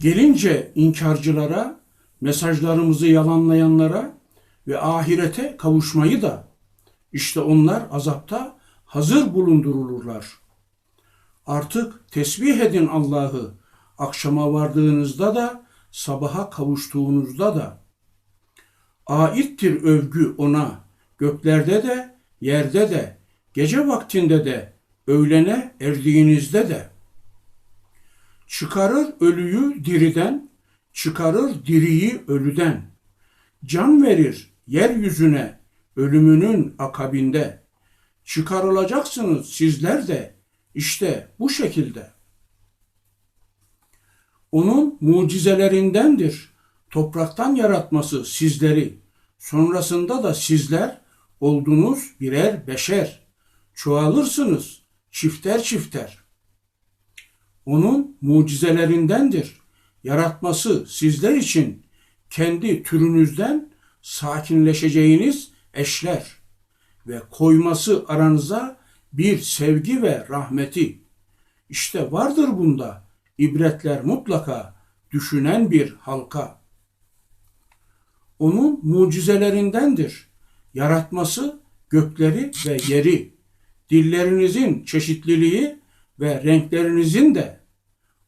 Gelince inkarcılara, mesajlarımızı yalanlayanlara ve ahirete kavuşmayı da işte onlar azapta hazır bulundurulurlar. Artık tesbih edin Allah'ı akşama vardığınızda da sabaha kavuştuğunuzda da. Aittir övgü ona göklerde de yerde de gece vaktinde de öğlene erdiğinizde de. Çıkarır ölüyü diriden, çıkarır diriyi ölüden. Can verir yeryüzüne ölümünün akabinde. Çıkarılacaksınız sizler de işte bu şekilde. Onun mucizelerindendir topraktan yaratması sizleri. Sonrasında da sizler oldunuz birer beşer. Çoğalırsınız çifter çifter. Onun mucizelerindendir yaratması sizler için kendi türünüzden sakinleşeceğiniz eşler ve koyması aranıza bir sevgi ve rahmeti. İşte vardır bunda ibretler mutlaka düşünen bir halka. Onun mucizelerindendir yaratması gökleri ve yeri, dillerinizin çeşitliliği ve renklerinizin de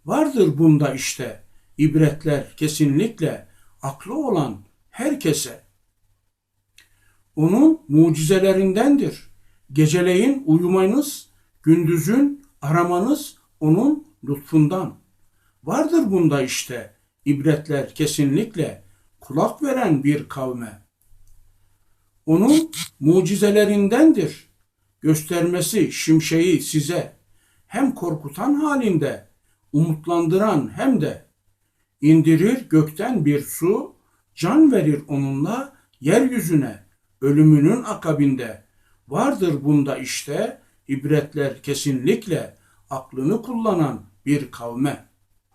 vardır bunda işte ibretler kesinlikle aklı olan herkese. Onun mucizelerindendir. Geceleyin uyumanız, gündüzün aramanız onun lütfundan. Vardır bunda işte ibretler kesinlikle kulak veren bir kavme. Onun mucizelerindendir. Göstermesi şimşeği size hem korkutan halinde umutlandıran hem de indirir gökten bir su, can verir onunla yeryüzüne ölümünün akabinde. Vardır bunda işte ibretler kesinlikle aklını kullanan bir kavme.''